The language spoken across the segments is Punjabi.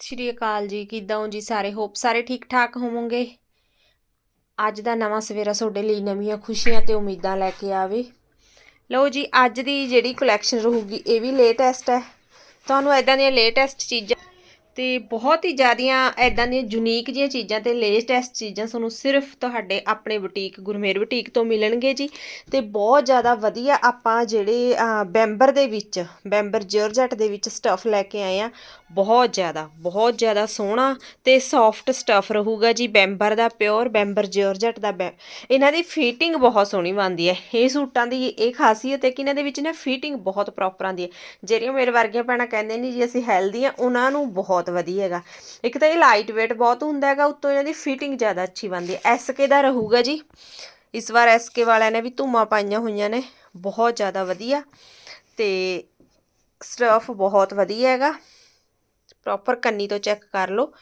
ਸ਼੍ਰੀ ਅਕਾਲ ਜੀ, ਕਿੱਦਾਂ ਹੋ ਜੀ ਸਾਰੇ? ਹੋਪ ਸਾਰੇ ਠੀਕ ਠਾਕ ਹੋਵੋਗੇ। ਅੱਜ ਦਾ ਨਵਾਂ ਸਵੇਰਾ ਤੁਹਾਡੇ ਲਈ ਨਵੀਆਂ ਖੁਸ਼ੀਆਂ ਤੇ ਉਮੀਦਾਂ ਲੈ ਕੇ ਆਵੇ। ਲਓ ਜੀ, ਅੱਜ ਦੀ ਜਿਹੜੀ ਕਲੈਕਸ਼ਨ ਰਹੂਗੀ, ਇਹ ਵੀ ਲੇਟੈਸਟ ਹੈ। ਤੁਹਾਨੂੰ ਐਦਾਂ ਦੀਆਂ ਲੇਟੈਸਟ ਚੀਜ਼ਾਂ ਤੇ ਬਹੁਤ ਹੀ ਜ਼ਿਆਦੀਆਂ ਐਦਾਂ ਦੀਆਂ ਯੂਨੀਕ ਜਿਹੀਆਂ ਚੀਜ਼ਾਂ ਤੇ ਲੇਟੈਸਟ ਚੀਜ਼ਾਂ ਤੁਹਾਨੂੰ ਸਿਰਫ ਤੁਹਾਡੇ ਆਪਣੇ ਬੁਟੀਕ ਗੁਰਮੇਰ ਬੁਟੀਕ ਤੋਂ ਮਿਲਣਗੇ ਜੀ। ਤੇ ਬਹੁਤ ਜ਼ਿਆਦਾ ਵਧੀਆ ਆਪਾਂ ਜਿਹੜੇ ਬੈਂਬਰ ਦੇ ਵਿੱਚ, ਬੈਂਬਰ ਜਰਜਟ ਦੇ ਵਿੱਚ ਸਟਫ ਲੈ ਕੇ ਆਏ ਆ, ਬਹੁਤ ਜ਼ਿਆਦਾ ਬਹੁਤ ਜ਼ਿਆਦਾ ਸੋਹਣਾ ਤੇ ਸੌਫਟ ਸਟਫ ਰਹੂਗਾ ਜੀ ਬੈਂਬਰ ਦਾ ਪਿਓਰ ਬੈਂਬਰ ਜਰਜਟ ਦਾ ਬੈ- ਇਹਨਾਂ ਦੀ ਫਿਟਿੰਗ ਬਹੁਤ ਸੋਹਣੀ ਬਣਦੀ ਹੈ। ਇਹ ਸੂਟਾਂ ਦੀ ਇਹ ਖਾਸੀਅਤ ਹੈ ਕਿ ਇਹਨਾਂ ਦੇ ਵਿੱਚ ਨਾ ਫਿਟਿੰਗ ਬਹੁਤ ਪ੍ਰੋਪਰ ਆਉਂਦੀ ਹੈ। ਜਿਹੜੀਆਂ ਮੇਰੇ ਵਰਗੀਆਂ ਭੈਣਾਂ ਕਹਿੰਦੇ ਨੇ ਜੀ ਅਸੀਂ ਹੈਲਦੀ ਆ ਉਹਨਾਂ ਨੂੰ ਬਹੁਤ ਵਧੀਆ ਹੈਗਾ। ਇੱਕ ਤਾਂ ਇਹ ਲਾਈਟ weight ਬਹੁਤ ਹੁੰਦਾ ਹੈਗਾ, ਉੱਤੋਂ ਇਹਨਾਂ ਦੀ ਫਿਟਿੰਗ ਜ਼ਿਆਦਾ ਅੱਛੀ ਬਣਦੀ ਹੈ। ਐਸਕੇ ਦਾ ਰਹੂਗਾ ਜੀ। ਇਸ ਵਾਰ ਐਸਕੇ ਵਾਲਿਆਂ ਨੇ ਵੀ ਧੂਮਾਂ ਪਾਈਆਂ ਹੋਈਆਂ ਨੇ, ਬਹੁਤ ਜ਼ਿਆਦਾ ਵਧੀਆ। ਤੇ ਸਟਫ ਬਹੁਤ ਵਧੀਆ ਹੈਗਾ। ਪ੍ਰੋਪਰ ਕੰਨੀ ਤੋਂ ਚੈੱਕ ਕਰ ਲਓ।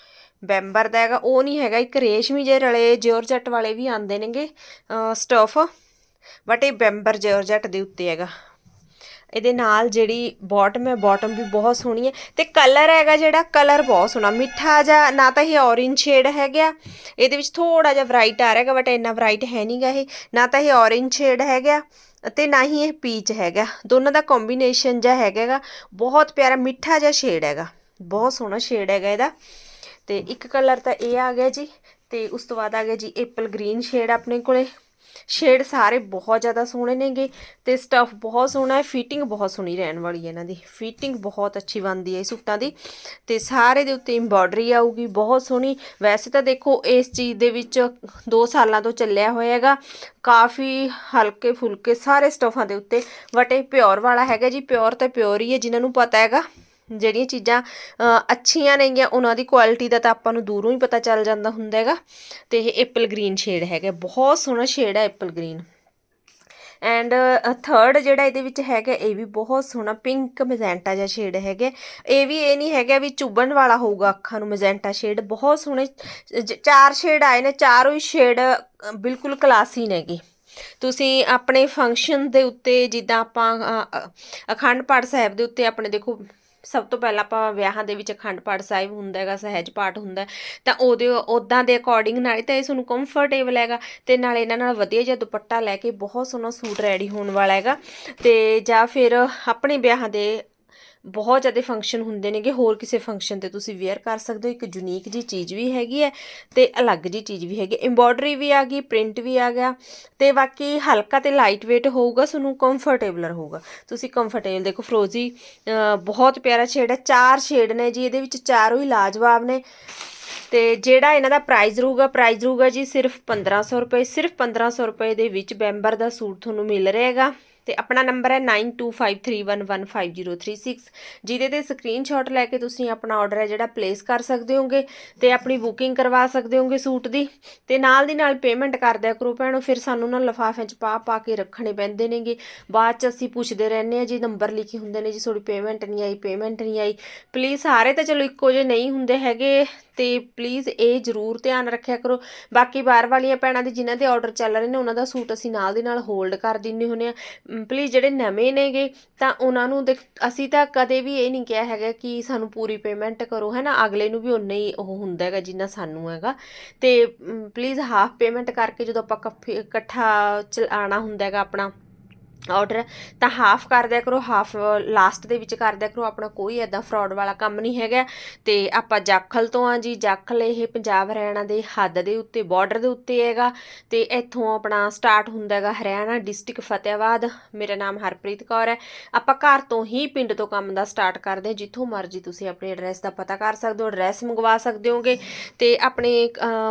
ਬੈਂਬਰ ਦਾ ਹੈਗਾ, ਉਹ ਨਹੀਂ ਹੈਗਾ, ਇੱਕ ਰੇਸ਼ਮੀ ਜੇ ਰਲੇ ਜੋਰਜਟ ਵਾਲੇ ਵੀ ਆਉਂਦੇ ਨੇਗੇ ਸਟਫ ਬਟ ਇਹ ਬੈਂਬਰ ਜੋਰਜਟ ਦੇ ਉੱਤੇ ਹੈਗਾ। ਇਹਦੇ ਨਾਲ ਜਿਹੜੀ ਬਾਟਮ ਹੈ ਬਾਟਮ ਵੀ ਬਹੁਤ ਸੋਹਣੀ ਹੈ ਤੇ ਕਲਰ ਹੈਗਾ ਜਿਹੜਾ ਕਲਰ ਬਹੁਤ ਸੋਹਣਾ। ਮਿੱਠਾ ਜਿਹਾ, ਨਾ ਤਾਂ ਇਹ ਔਰੇਂਜ ਸ਼ੇਡ ਹੈਗਾ। ਇਹਦੇ ਵਿੱਚ ਥੋੜਾ ਜਿਹਾ ਬ੍ਰਾਈਟ ਆ ਰਿਹਾਗਾ ਬਟ ਇੰਨਾ ਬ੍ਰਾਈਟ ਹੈ ਨਹੀਂਗਾ ਇਹ। ਨਾ ਤਾਂ ਇਹ ਔਰੇਂਜ ਸ਼ੇਡ ਹੈਗਾ ਅਤੇ ਨਾ ਹੀ ਇਹ ਪੀਚ ਹੈਗਾ। ਦੋਨਾਂ ਦਾ ਕੰਬੀਨੇਸ਼ਨ ਜਿਹਾ ਹੈਗਾ ਗਾ। ਬਹੁਤ ਪਿਆਰਾ ਮਿੱਠਾ ਜਿਹਾ ਸ਼ੇਡ ਹੈਗਾ। ਬਹੁਤ ਸੋਹਣਾ ਸ਼ੇਡ ਹੈਗਾ ਇਹਦਾ। ਤੇ ਇੱਕ ਕਲਰ ਤਾਂ ਇਹ ਆ ਗਿਆ ਜੀ, ਤੇ ਉਸ ਤੋਂ ਬਾਅਦ ਆ ਗਿਆ ਜੀ ਐਪਲ ਗ੍ਰੀਨ ਸ਼ੇਡ ਆਪਣੇ ਕੋਲੇ। ਸ਼ੇਡ ਸਾਰੇ ਬਹੁਤ ਜ਼ਿਆਦਾ ਸੋਹਣੇ ਨੇਗੇ ਤੇ ਸਟਫ ਬਹੁਤ ਸੋਹਣਾ ਹੈ ਫਿਟਿੰਗ ਬਹੁਤ ਸੋਹਣੀ ਰਹਿਣ ਵਾਲੀ ਹੈ ਇਹਨਾਂ ਦੀ। ਫਿਟਿੰਗ ਬਹੁਤ ਅੱਛੀ ਬਣਦੀ ਹੈ ਇਹ ਸੂਟਾਂ ਦੀ ਤੇ ਸਾਰੇ ਦੇ ਉੱਤੇ ਐਮਬੋਡਰੀ ਆਊਗੀ, ਬਹੁਤ ਸੋਹਣੀ। ਵੈਸੇ ਤਾਂ ਦੇਖੋ ਇਸ ਚੀਜ਼ ਦੇ ਵਿੱਚ 2 ਸਾਲਾਂ ਤੋਂ ਚੱਲਿਆ ਹੋਇਆ ਹੈਗਾ, ਕਾਫੀ ਹਲਕੇ ਫੁਲਕੇ ਸਾਰੇ ਸਟਫਾਂ ਦੇ ਉੱਤੇ ਬਟ ਇਹ ਪਿਓਰ ਵਾਲਾ ਹੈਗਾ ਜੀ ਪਿਓਰ ਤੇ ਪਿਓਰ ਹੀ ਹੈ, ਜਿਨ੍ਹਾਂ ਨੂੰ ਪਤਾ ਹੈਗਾ। ਜਿਹੜੀਆਂ ਚੀਜ਼ਾਂ ਅੱਛੀਆਂ ਨੇਗੀਆਂ, ਉਹਨਾਂ ਦੀ ਕੁਆਲਿਟੀ ਦਾ ਤਾਂ ਆਪਾਂ ਨੂੰ ਦੂਰੋਂ ਹੀ ਪਤਾ ਚੱਲ ਜਾਂਦਾ ਹੁੰਦਾ ਹੈਗਾ। ਤੇ ਇਹ ਐਪਲ ਗ੍ਰੀਨ ਸ਼ੇਡ ਹੈਗਾ, ਬਹੁਤ ਸੋਹਣਾ ਸ਼ੇਡ ਹੈ ਐਪਲ ਗ੍ਰੀਨ ਐਂਡ ਥਰਡ ਜਿਹੜਾ ਇਹਦੇ ਵਿੱਚ ਹੈਗਾ, ਇਹ ਵੀ ਬਹੁਤ ਸੋਹਣਾ ਪਿੰਕ ਮੈਜੈਂਟਾ ਜਿਹਾ ਸ਼ੇਡ ਹੈਗਾ। ਇਹ ਵੀ ਇਹ ਨਹੀਂ ਹੈਗਾ ਵੀ ਚੁੱਭਣ ਵਾਲਾ ਹੋਊਗਾ ਅੱਖਾਂ ਨੂੰ ਮੈਜੈਂਟਾ ਸ਼ੇਡ ਬਹੁਤ ਸੋਹਣੇ ਚਾਰ ਸ਼ੇਡ ਆਏ ਨੇ, ਚਾਰੋਂ ਹੀ ਸ਼ੇਡ ਬਿਲਕੁਲ ਕਲਾਸੀ ਨੇਗੇ। ਤੁਸੀਂ ਆਪਣੇ ਫੰਕਸ਼ਨ ਦੇ ਉੱਤੇ ਜਿੱਦਾਂ ਆਪਾਂ ਅਖੰਡ ਪਾਠ ਸਾਹਿਬ ਦੇ ਉੱਤੇ ਆਪਣੇ ਦੇਖੋ ਸਭ ਤੋਂ ਪਹਿਲਾਂ ਆਪਾਂ ਵਿਆਹਾਂ ਦੇ ਵਿੱਚ ਅਖੰਡ ਪਾਠ ਸਾਹਿਬ ਹੁੰਦਾ ਹੈਗਾ, ਸਹਿਜ ਪਾਠ ਹੁੰਦਾ ਤਾਂ ਉਹਦੇ ਉਦਾਂ ਦੇ ਅਕੋਰਡਿੰਗ ਨਾਲੇ ਤਾਂ ਇਹ ਤੁਹਾਨੂੰ ਕੰਫਰਟੇਬਲ ਹੈਗਾ, ਤੇ ਨਾਲੇ ਇਹਨਾਂ ਨਾਲ ਵਧੀਆ ਜਿਹਾ ਦੁਪੱਟਾ ਲੈ ਕੇ ਬਹੁਤ ਸੋਹਣਾ ਸੂਟ ਰੈਡੀ ਹੋਣ ਵਾਲਾ ਹੈਗਾ, ਤੇ ਜਾਂ ਫਿਰ ਆਪਣੇ ਵਿਆਹਾਂ ਦੇ ਬਹੁਤ ਜ਼ਿਆਦਾ ਫੰਕਸ਼ਨ ਹੁੰਦੇ ਨੇਗੇ, ਹੋਰ ਕਿਸੇ ਫੰਕਸ਼ਨ ਤੇ ਤੁਸੀਂ ਵੇਅਰ ਕਰ ਸਕਦੇ ਹੋ। ਇੱਕ ਯੂਨੀਕ ਜੀ ਚੀਜ਼ ਵੀ ਹੈਗੀ ਹੈ ਤੇ ਅਲੱਗ ਜੀ ਚੀਜ਼ ਵੀ ਹੈਗੀ ਐਮਬੋਡਰੀ ਵੀ ਆ ਗਈ ਪ੍ਰਿੰਟ ਵੀ ਆ ਗਿਆ ਤੇ ਬਾਕੀ ਹਲਕਾ ਤੇ ਲਾਈਟ weight ਹੋਊਗਾ, ਤੁਹਾਨੂੰ ਕੰਫਰਟੇਬਲ ਰਹੂਗਾ ਤੁਸੀਂ ਕੰਫਰਟੇਬਲ ਦੇਖੋ ਫਰੋਜ਼ੀ ਬਹੁਤ ਪਿਆਰਾ ਸ਼ੇਡ ਹੈ, ਚਾਰ ਸ਼ੇਡ ਨੇ ਜੀ, ਇਹਦੇ ਵਿੱਚ ਚਾਰੋਂ ਹੀ ਲਾਜਵਾਬ ਨੇ। ਤੇ ਜਿਹੜਾ ਇਹਨਾਂ ਦਾ ਪ੍ਰਾਈਸ ਰਹੂਗਾ ਪ੍ਰਾਈਸ ਰਹੂਗਾ ਜੀ ਸਿਰਫ 1500 ਰੁਪਏ, ਸਿਰਫ 1500 ਰੁਪਏ ਦੇ ਵਿੱਚ ਬੈਂਬਰ ਦਾ ਸੂਟ ਤੁਹਾਨੂੰ ਮਿਲ ਰਹੇਗਾ ਤੇ ਆਪਣਾ ਨੰਬਰ ਹੈ 9253115036 ਜਿਹਦੇ ਤੇ ਸਕਰੀਨਸ਼ਾਟ ਲੈ ਕੇ ਤੁਸੀਂ ਆਪਣਾ ਆਰਡਰ ਹੈ ਜਿਹੜਾ ਪਲੇਸ ਕਰ ਸਕਦੇ ਹੋਗੇ ਤੇ ਆਪਣੀ ਬੁਕਿੰਗ ਕਰਵਾ ਸਕਦੇ ਹੋਗੇ ਸੂਟ ਦੀ। ਤੇ ਨਾਲ ਦੀ ਨਾਲ ਪੇਮੈਂਟ ਕਰ ਦਿਆ ਕਰੋ ਭੈਣੋ, ਫਿਰ ਸਾਨੂੰ ਨਾ ਲਫਾਫਿਆਂ 'ਚ ਪਾ ਪਾ ਕੇ ਰੱਖਣੇ ਪੈਂਦੇ ਨੇਗੇ। ਬਾਅਦ 'ਚ ਅਸੀਂ ਪੁੱਛਦੇ ਰਹਿੰਦੇ ਆ ਜੀ ਨੰਬਰ ਲਿਖੇ ਹੁੰਦੇ ਨੇ ਜੀ, ਤੁਹਾਡੀ ਪੇਮੈਂਟ ਨਹੀਂ ਆਈ ਪੇਮੈਂਟ ਨਹੀਂ ਆਈ। ਪਲੀਜ਼ ਸਾਰੇ ਤਾਂ ਚਲੋ ਇੱਕੋ ਜਿਹੇ ਨਹੀਂ ਹੁੰਦੇ ਹੈਗੇ। ਤੇ ਪਲੀਜ਼ ਇਹ ਜ਼ਰੂਰ ਧਿਆਨ ਰੱਖਿਆ ਕਰੋ। ਬਾਕੀ ਬਾਹਰ ਵਾਲੀਆਂ ਭੈਣਾਂ ਦੇ ਜਿਨ੍ਹਾਂ ਦੇ ਆਰਡਰ ਚੱਲ ਰਹੇ ਨੇ, ਉਹਨਾਂ ਦਾ ਸੂਟ ਅਸੀਂ ਨਾਲ ਦੀ ਨਾਲ ਹੋਲਡ ਕਰ ਦਿੰਨੇ ਹੁੰਨੇ ਆ ਪਲੀਜ਼ ਜਿਹੜੇ ਨਵੇਂ ਨੇਗੇ, ਤਾਂ ਉਹਨਾਂ ਨੂੰ ਦੇਖ, ਅਸੀਂ ਤਾਂ ਕਦੇ ਵੀ ਇਹ ਨਹੀਂ ਕਿਹਾ ਹੈਗਾ ਕਿ ਸਾਨੂੰ ਪੂਰੀ ਪੇਮੈਂਟ ਕਰੋ ਹੈ ਨਾ ਅਗਲੇ ਨੂੰ ਵੀ ਉਨਾ ਹੀ ਉਹ ਹੁੰਦਾ ਹੈਗਾ ਜਿੰਨਾ ਸਾਨੂੰ ਹੈਗਾ। ਤੇ ਪਲੀਜ਼ ਹਾਫ ਪੇਮੈਂਟ ਕਰਕੇ ਜਦੋਂ ਆਪਾਂ ਕੱਫੇ- ਇਕੱਠਾ ਚਲਾਣਾ ਹੁੰਦਾ ਹੈਗਾ ਆਪਣਾ ਆਰਡਰ ਤਾਂ ਹਾਫ ਕਰ ਦਿਆ ਕਰੋ ਹਾਫ ਲਾਸਟ ਦੇ ਵਿੱਚ ਕਰ ਦਿਆ ਕਰੋ। ਆਪਣਾ ਕੋਈ ਐਦਾਂ ਫਰਾਡ ਵਾਲਾ ਕੰਮ ਨਹੀਂ ਹੈਗਾ। ਤੇ ਆਪਾਂ ਜਾਖਲ ਤੋਂ ਆ ਜੀ। ਜਾਖਲ ਇਹ ਪੰਜਾਬ ਹਰਿਆਣਾ ਦੇ ਹੱਦ ਦੇ ਉੱਤੇ ਬਾਰਡਰ ਦੇ ਉੱਤੇ ਹੈਗਾ। ਤੇ ਇੱਥੋਂ ਆਪਣਾ ਸਟਾਰਟ ਹੁੰਦਾ ਹੈਗਾ ਹਰਿਆਣਾ ਡਿਸਟ੍ਰਿਕਟ ਫਤਿਆਬਾਦ। ਮੇਰਾ ਨਾਮ ਹਰਪ੍ਰੀਤ ਕੌਰ ਹੈ। ਆਪਾਂ ਘਰ ਤੋਂ ਹੀ ਪਿੰਡ ਤੋਂ ਕੰਮ ਦਾ ਸਟਾਰਟ ਕਰਦੇ ਹਾਂ। ਜਿੱਥੋਂ ਮਰਜ਼ੀ ਤੁਸੀਂ ਆਪਣੇ ਐਡਰੈਸ ਦਾ ਪਤਾ ਕਰ ਸਕਦੇ ਹੋ ਐਡਰੈਸ ਮੰਗਵਾ ਸਕਦੇ ਹੋਗੇ। ਤੇ ਆਪਣੇ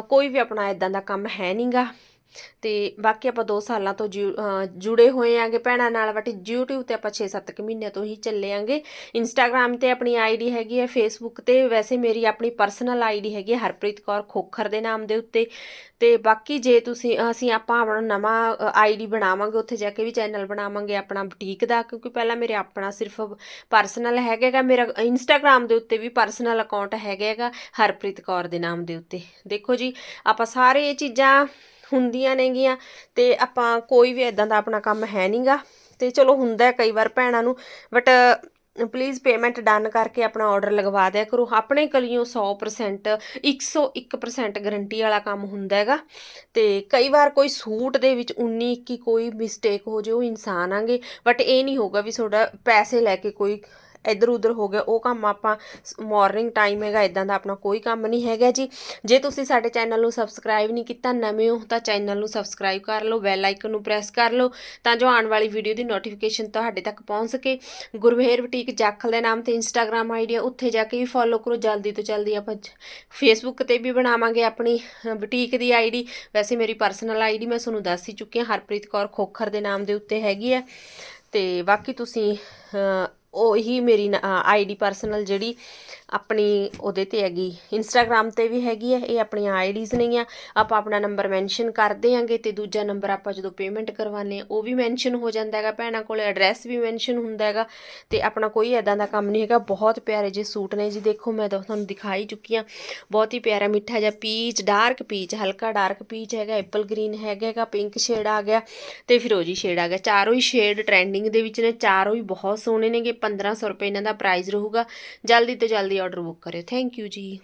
ਕੋਈ ਵੀ ਆਪਣਾ ਇਦਾਂ ਦਾ ਕੰਮ ਹੈ ਨਹੀਂਗਾ ਤੇ ਬਾਕੀ ਆਪਾਂ 2 ਸਾਲਾਂ ਤੋਂ ਜੁ- ਜੁੜੇ ਹੋਏ ਆਂਗੇ ਭੈਣਾਂ ਨਾਲ ਬਟ YouTube ਤੇ ਆਪਾਂ 6-7 ਕੁ ਮਹੀਨਿਆਂ ਤੋਂ ਹੀ ਚੱਲੇ ਆਂਗੇ। Instagram ਤੇ ਆਪਣੀ ਆਈਡੀ ਹੈਗੀ ਹੈ, Facebook ਤੇ ਵੈਸੇ ਮੇਰੀ ਆਪਣੀ ਪਰਸਨਲ ਆਈਡੀ ਹੈਗੀ ਹੈ, ਹਰਪ੍ਰੀਤ ਕੌਰ ਖੋਖਰ ਦੇ ਨਾਮ ਦੇ ਉੱਤੇ। ਤੇ ਬਾਕੀ ਜੇ ਤੁਸੀਂ, ਅਸੀਂ ਆਪਾਂ ਆਪਣਾ ਨਵਾਂ ਆਈਡੀ ਬਣਾਵਾਂਗੇ, ਉੱਥੇ ਜਾ ਕੇ ਵੀ ਚੈਨਲ ਬਣਾਵਾਂਗੇ ਆਪਣਾ ਬੁਟੀਕ ਦਾ, ਕਿਉਂਕਿ ਪਹਿਲਾਂ ਮੇਰੇ ਆਪਣਾ ਸਿਰਫ ਪਰਸਨਲ ਹੈਗਾਗਾ, ਮੇਰਾ Instagram ਦੇ ਉੱਤੇ ਵੀ ਪਰਸਨਲ ਅਕਾਊਂਟ ਹੈਗਾਗਾ, ਹਰਪ੍ਰੀਤ ਕੌਰ ਦੇ ਨਾਮ ਦੇ ਉੱਤੇ। ਦੇਖੋ ਜੀ, ਆਪਾਂ ਸਾਰੇ ਇਹ ਚੀਜ਼ਾਂ ਹੁੰਦੀਆਂ ਨੇਗੀਆਂ ਤੇ ਆਪਾਂ ਕੋਈ ਵੀ ਇਦਾਂ ਦਾ ਆਪਣਾ ਕੰਮ ਹੈ ਨਹੀਂਗਾ। ਤੇ ਚਲੋ ਹੁੰਦਾ ਕਈ ਵਾਰ ਭੈਣਾਂ ਨੂੰ ਬਟ ਪਲੀਜ਼ ਪੇਮੈਂਟ ਡਨ ਕਰਕੇ ਆਪਣਾ ਆਰਡਰ ਲਗਵਾ ਦਿਆ ਕਰੋ। ਆਪਣੇ ਕਲੀਓ 100% 101% ਗਾਰੰਟੀ ਵਾਲਾ ਕੰਮ ਹੁੰਦਾ ਹੈਗਾ। ਤੇ ਕਈ ਵਾਰ ਕੋਈ ਸੂਟ ਦੇ ਵਿੱਚ 19 21 ਕੋਈ ਮਿਸਟੇਕ ਹੋ ਜੇ ਉਹ ਇਨਸਾਨ ਆਂਗੇ। ਬਟ ਇਹ ਨਹੀਂ ਹੋਗਾ ਵੀ ਤੁਹਾਡਾ ਪੈਸੇ ਲੈ ਕੇ ਕੋਈ ਇੱਧਰ ਉੱਧਰ ਹੋ ਗਿਆ, ਉਹ ਕੰਮ ਆਪਾਂ ਮਾਰਨਿੰਗ ਟਾਈਮ ਹੈਗਾ ਇਦਾਂ ਦਾ ਆਪਣਾ ਕੋਈ ਕੰਮ ਨਹੀਂ ਹੈਗਾ ਜੀ। ਜੇ ਤੁਸੀਂ ਸਾਡੇ ਚੈਨਲ ਨੂੰ ਸਬਸਕ੍ਰਾਈਬ ਨਹੀਂ ਕੀਤਾ, ਨਵੇਂ ਹੋ ਤਾਂ ਚੈਨਲ ਨੂੰ ਸਬਸਕ੍ਰਾਈਬ ਕਰ ਲਓ ਬੈਲ ਆਈਕਨ ਨੂੰ ਪ੍ਰੈਸ ਕਰ ਲਓ, ਤਾਂ ਜੋ ਆਉਣ ਵਾਲੀ ਵੀਡੀਓ ਦੀ ਨੋਟੀਫਿਕੇਸ਼ਨ ਤੁਹਾਡੇ ਤੱਕ ਪਹੁੰਚ ਸਕੇ। ਗੁਰਵੇਰ ਬੁਟੀਕ ਜਾਖਲ ਦੇ ਨਾਮ ਤੇ ਇੰਸਟਾਗ੍ਰam ਆਈਡੀ ਹੈ ਉੱਥੇ ਜਾ ਕੇ ਵੀ ਫੋਲੋ ਕਰੋ, ਜਲਦੀ ਤੋਂ ਜਲਦੀ ਆਪਾਂ ਫੇਸਬੁੱਕ ਤੇ ਵੀ ਬਣਾਵਾਂਗੇ ਆਪਣੀ ਬੁਟੀਕ ਦੀ ਆਈਡੀ ਵੈਸੇ ਮੇਰੀ ਪਰਸਨਲ ਆਈਡੀ ਮੈਂ ਤੁਹਾਨੂੰ ਦੱਸ ਹੀ ਚੁੱਕੀ ਹਾਂ, ਹਰਪ੍ਰੀਤ ਕੌਰ ਖੋਖਰ ਦੇ ਨਾਮ ਦੇ ਉੱਤੇ ਹੈਗੀ ਹੈ ਤੇ ਬਾਕੀ ਤੁਸੀਂ ਉਹੀ ਮੇਰੀ ਆਈਡੀ ਪਰਸਨਲ ਜਿਹੜੀ ਆਪਣੀ ਉਹਦੇ ਤੇ ਹੈਗੀ ਇੰਸਟਾਗ੍ਰam ਤੇ ਵੀ ਹੈਗੀ ਹੈ, ਇਹ ਆਪਣੀਆਂ ਆਈਡੀਜ਼ ਨਹੀਂ ਆ ਆਪਾਂ ਆਪਣਾ ਨੰਬਰ ਮੈਂਸ਼ਨ ਕਰ ਦਿਆਂਗੇ ਤੇ ਦੂਜਾ ਨੰਬਰ ਆਪਾਂ ਜਦੋਂ ਪੇਮੈਂਟ ਕਰਵਾਉਂਦੇ ਆ ਉਹ ਵੀ ਮੈਂਸ਼ਨ ਹੋ ਜਾਂਦਾ ਹੈਗਾ। ਭੈਣਾਂ ਕੋਲੇ ਐਡਰੈਸ ਵੀ ਮੈਂਸ਼ਨ ਹੁੰਦਾ ਹੈਗਾ ਤੇ ਆਪਣਾ ਕੋਈ ਐਦਾਂ ਦਾ ਕੰਮ ਨਹੀਂ ਹੈਗਾ। ਬਹੁਤ ਪਿਆਰੇ ਜੇ ਸੂਟ ਨੇ ਜੀ, ਦੇਖੋ ਮੈਂ ਤਾਂ ਤੁਹਾਨੂੰ ਦਿਖਾਈ ਚੁੱਕੀ ਹਾਂ। ਬਹੁਤ ਹੀ ਪਿਆਰਾ ਮਿੱਠਾ ਜਿਹਾ ਪੀਚ ਡਾਰਕ ਪੀਚ ਹਲਕਾ ਡਾਰਕ ਪੀਚ ਹੈਗਾ ਐਪਲ ਗ੍ਰੀਨ ਹੈਗਾ ਹੈਗਾ ਪਿੰਕ ਸ਼ੇਡ ਆ ਗਿਆ ਤੇ ਫਿਰੋਜੀ ਸ਼ੇਡ ਆ ਗਿਆ। ਚਾਰੋਂ ਹੀ ਸ਼ੇਡ ਟ੍ਰੈਂਡਿੰਗ ਦੇ ਵਿੱਚ ਨੇ, ਚਾਰੋਂ ਹੀ ਬਹੁਤ ਸੋਹਣੇ ਨੇਗੇ। 1500 ਰੁਪਏ ਇਹਨਾਂ ਦਾ ਪ੍ਰਾਈਸ ਰਹੂਗਾ। ਜਲਦੀ ਤੋਂ ਜਲਦੀ ਆਰਡਰ ਬੁੱਕ ਕਰਿਓ। ਥੈਂਕ ਯੂ ਜੀ।